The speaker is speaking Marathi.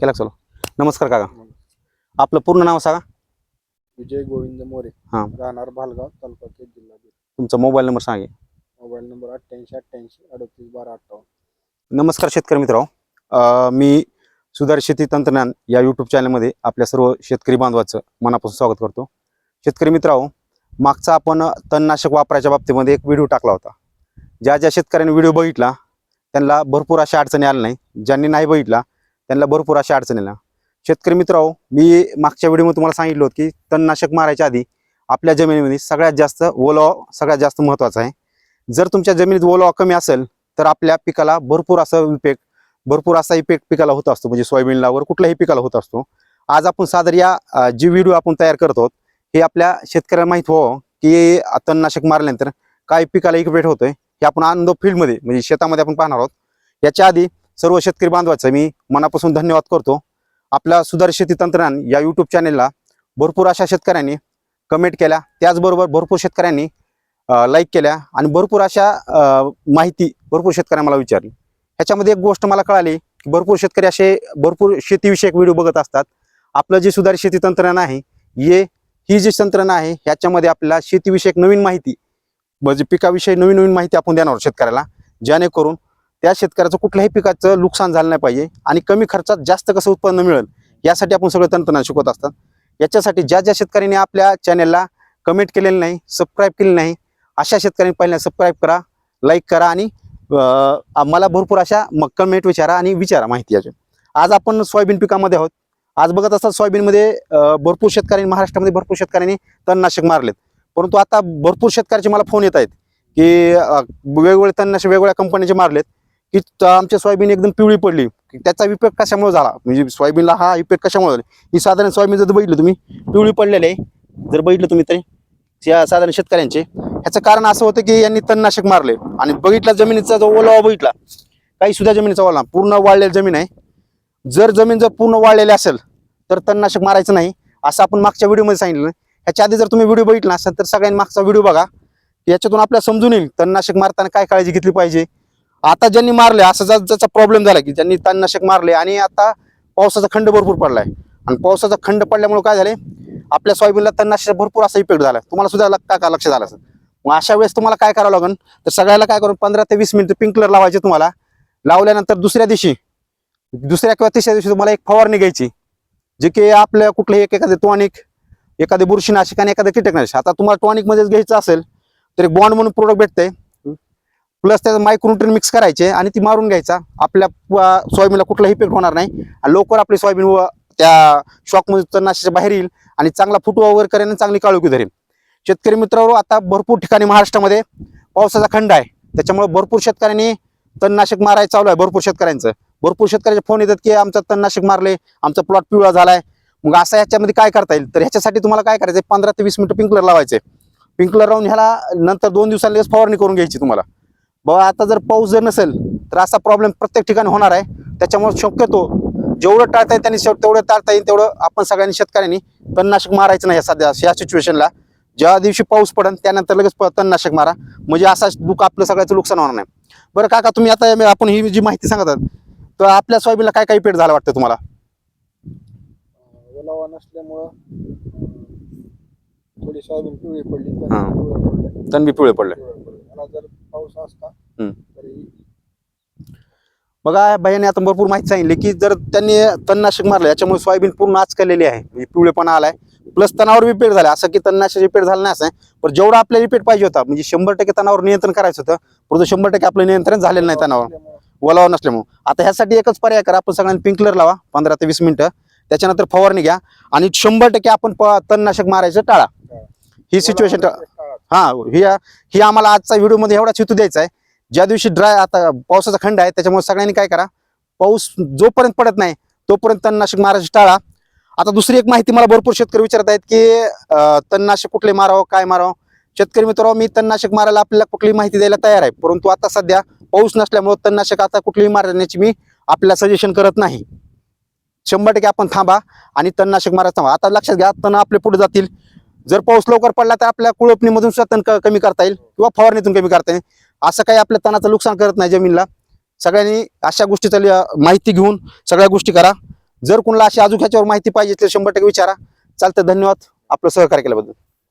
केला चलो? नमस्कार काका. आपलं पूर्ण नाव सांगा. विजय गोविंद मोरे. हा. राहणार भालगाव तालुका केज जिल्हा बीड. तुमचा मोबाईल नंबर सांगे. मोबाईल नंबर अठ्ठ्याऐंशी अठ्ठ्याऐंशी अडतीस बारा अठ्ठावन्न. नमस्कार शेतकरी मित्र मी सुधार शेती तंत्रज्ञान या यूट्यूब चॅनलमध्ये आपल्या सर्व शेतकरी बांधवाचं मनापासून स्वागत करतो. शेतकरी मित्रांनो मागचा आपण तणनाशक वापरायच्या बाबतीमध्ये एक व्हिडिओ टाकला होता. ज्या ज्या शेतकऱ्यांनी व्हिडिओ बघितला त्यांना भरपूर अशा अडचणी आल्या नाही ज्यांनी नाही बघितला त्यांना भरपूर अशा अडचणी शेतकरी मित्रांनो मी मागच्या व्हिडिओमध्ये तुम्हाला सांगितलं होतं की तणनाशक मारायच्या आधी आपल्या जमिनीमध्ये सगळ्यात जास्त ओलावा सगळ्यात जास्त महत्त्वाचा आहे. जर तुमच्या जमिनीत ओलावा कमी असेल तर आपल्या पिकाला भरपूर असा इफेक्ट भरपूर असा इफेक्ट पिकाला होत असतो. म्हणजे सोयाबीनला वर कुठल्याही पिकाला होत असतो. आज आपण सादर या जी व्हिडिओ आपण तयार करतो हे आपल्या शेतकऱ्याला माहीत व्हावं की तणनाशक मारल्यानंतर काय पिकाला इफेक्ट होतोय हे आपण आनंद फील्डमध्ये म्हणजे शेतामध्ये आपण पाहणार आहोत. याच्या आधी सर्व शेतकरी बांधवाचं मी मनापासून धन्यवाद करतो. आपल्या सुधार शेती तंत्रज्ञान या यूट्यूब चॅनेलला भरपूर अशा शेतकऱ्यांनी कमेंट केल्या. त्याचबरोबर भरपूर शेतकऱ्यांनी लाईक केल्या आणि भरपूर अशा माहिती भरपूर शेतकऱ्यांनी मला विचारली. ह्याच्यामध्ये एक गोष्ट मला कळाली की भरपूर शेतकरी असे भरपूर शेतीविषयक व्हिडिओ बघत असतात. आपलं जे सुधारित शेती तंत्रज्ञान आहे हे ही जी तंत्रज्ञान आहे ह्याच्यामध्ये आपल्याला शेतीविषयक नवीन माहिती म्हणजे पिकाविषयी नवीन नवीन माहिती आपण देणार शेतकऱ्याला. जेणेकरून त्या शेतकऱ्याचं कुठल्याही पिकाचं नुकसान झालं नाही पाहिजे आणि कमी खर्चात जास्त कसं उत्पन्न मिळेल यासाठी आपण सगळं तंत्रज्ञान शिकवत असतात. याच्यासाठी ज्या ज्या शेतकऱ्यांनी आपल्या चॅनेलला कमेंट केलेलं नाही सबस्क्राईब केलेलं नाही अशा शेतकऱ्यांनी पहिल्यांदा सबस्क्राईब करा लाईक करा आणि मला भरपूर अशा मग कमेंट विचारा आणि विचारा माहिती अजून. आज आपण सोयाबीन पिकामध्ये आहोत. आज बघत असतात सोयाबीनमध्ये भरपूर शेतकऱ्यांनी महाराष्ट्रामध्ये भरपूर शेतकऱ्यांनी तणनाशक मारलेत. परंतु आता भरपूर शेतकऱ्याचे मला फोन येत आहेत की वेगवेगळे तणनाशक वेगवेगळ्या कंपनीचे मारलेत. की आमची सोयाबीन एकदम पिवळी पडली. की त्याचा इफेक्ट कशामुळे झाला? म्हणजे सोयाबीनला हा इफेक्ट कशामुळे झाला? ही साधारण सोयाबीन जर बघितलं तुम्ही पिवळी पडलेले आहे. जर बघितलं तुम्ही तरी या साधारण शेतकऱ्यांचे. ह्याचं कारण असं होतं की यांनी तणनाशक मारले. आणि बघितला जमिनीचा जो ओलावा बघितला काही सुद्धा जमिनीचा ओला पूर्ण वाळलेली जमीन आहे. जर जमीन जर पूर्ण वाळलेली असेल तर तणनाशक मारायचं नाही. असं आपण मागच्या व्हिडिओमध्ये सांगितलं. ह्याच्या आधी जर तुम्ही व्हिडिओ बघितला असेल तर सगळ्यांनी मागचा व्हिडिओ बघा. याच्यातून आपल्याला समजून येईल तणनाशक मारताना काय काळजी घेतली पाहिजे. आता ज्यांनी मारले असं जर ज्याचा प्रॉब्लेम झाला की ज्यांनी तणनाशक मारले आणि आता पावसाचा खंड भरपूर पडलाय. आणि पावसाचा खंड पडल्यामुळे काय झाले आपल्या सोयाबीनला तणनाशक भरपूर असा इफेक्ट झाला. तुम्हाला सुद्धा लक्षात का लक्ष झालं मग अशा वेळेस तुम्हाला काय करावं लागेल तर सगळ्याला काय करून पंधरा ते वीस मिनिटं पिंकलर लावायचे तुम्हाला. लावल्यानंतर दुसऱ्या दिवशी दुसऱ्या किंवा तिसऱ्या दिवशी तुम्हाला एक फवारणी घ्यायची. जे की आपल्या कुठले एक एखादे टॉनिक एखादे बुरशीनाशक आणि एखादं कीटकनाशक. आता तुम्हाला टॉनिक मध्येच घ्यायचं असेल तर एक बॉन्ड म्हणून प्रोडक्ट भेटतंय. प्लस त्याचं मायक्रोन्यूट्रिन मिक्स करायचे आणि ती मारून घ्यायचा. आपल्या प- सोयाबीनला कुठलाही इफेक्ट होणार नाही. लवकर आपली सोयाबीन व त्या शॉकमध्ये तणनाशाच्या बाहेर येईल आणि चांगला फुटवा वगैरे करेल आणि चांगली काळोखी धरेल शेतकरी मित्रांनो आता भरपूर ठिकाणी महाराष्ट्रामध्ये पावसाचा खंड आहे. त्याच्यामुळे भरपूर शेतकऱ्यांनी तणनाशक मारायचं चालू आहे भरपूर शेतकऱ्यांचं. भरपूर शेतकऱ्याचे फोन येतात की आमचं तणनाशक मारले आमचा प्लॉट पिवळा झालाय. मग असं ह्याच्यामध्ये काय करता येईल? तर ह्याच्यासाठी तुम्हाला काय करायचं पंधरा ते वीस मिनिटं पिंकलर लावायचे पिंकलर लावून ह्याला नंतर दोन दिवसांनी फवारणी करून घ्यायची तुम्हाला. बाबा आता जर पाऊस जर नसेल तर असा प्रॉब्लेम प्रत्येक ठिकाणी होणार आहे. त्याच्यामुळे शक्यतो जेवढं टाळता येईल त्यांनी तेवढं टाळता येईल तेवढं आपण सगळ्यांनी शेतकऱ्यांनी तणनाशक मारायचं नाही सध्या या सिच्युएशनला ज्या दिवशी पाऊस पडेल त्यानंतर लगेच तणनाशक मारा. म्हणजे असा दुःख आपलं सगळ्याचं नुकसान होणार नाही. बरं काका तुम्ही आता आपण ही जी माहिती सांगत आहात तर आपल्या सोयाबीनला काय काय इफेक्ट झाला वाटतं तुम्हाला? ओलावा नसल्यामुळं थोडी सोयाबीन पिवळी पडली हा. पिवळं पडलं. जर पाऊस असता हम्म. तरी बघा भैयाने आता भरपूर माहिती सांगितली की जर त्यांनी तणनाशक मारलं याच्यामुळे सोयाबीन पूर्ण आजकाललेली आहे. म्हणजे पिवळेपणा आलाय. प्लस तणावर रिपेट झाला असं की तणनाशक रिपेट झालं नाही असं. आहे. पण जेवढं आपल्याला रिपेट पाहिजे होता म्हणजे शंभर टक्के तणावर नियंत्रण करायचं होतं परंतु शंभर टक्के आपलं नियंत्रण झालेलं नाही तणावर. ओलावा नसल्यामुळे. आता ह्यासाठी एकच पर्याय करा. आपण सगळ्यांनी पिंकलर लावा पंधरा ते वीस मिनिटं. त्याच्यानंतर फवारणी घ्या. आणि शंभर टक्के आपण प- तणनाशक मारायचं टाळा. ही. सिच्युएशन हा ही ही आम्हाला आजचा व्हिडिओमध्ये एवढाच हेतू द्यायचा आहे. ज्या दिवशी ड्राय आता पावसाचा खंड आहे त्याच्यामुळे सगळ्यांनी काय करा पाऊस जोपर्यंत पडत नाही तोपर्यंत तणनाशक मारायचं टाळा. आता दुसरी एक माहिती मला भरपूर शेतकरी विचारत आहेत की तणनाशक कुठले मारावं काय मारावं? शेतकरी मित्र मी तणनाशक मारायला आपल्याला कुठली माहिती द्यायला तयार आहे परंतु आता सध्या पाऊस नसल्यामुळे तणनाशक आता कुठलीही मारण्याची मी आपल्याला सजेशन करत नाही. शंभर टक्के आपण थांबा आणि तणनाशक मारायला थांबा. आता लक्षात घ्या तण आपले पुढे जातील. जर पाऊस लवकर पडला तर आपल्या कुळपणीमधून सुद्धा तण कमी करता येईल किंवा फवारणीतून कमी करता येईल. असं काही आपल्या तणाचं नुकसान करत नाही जमीनला. सगळ्यांनी अशा गोष्टीचा माहिती घेऊन सगळ्या गोष्टी करा. जर कुणाला अशी अजून ह्याच्यावर माहिती पाहिजे तर शंभर टक्के विचारा. चालतं धन्यवाद. आपलं सहकार्य केल्याबद्दल.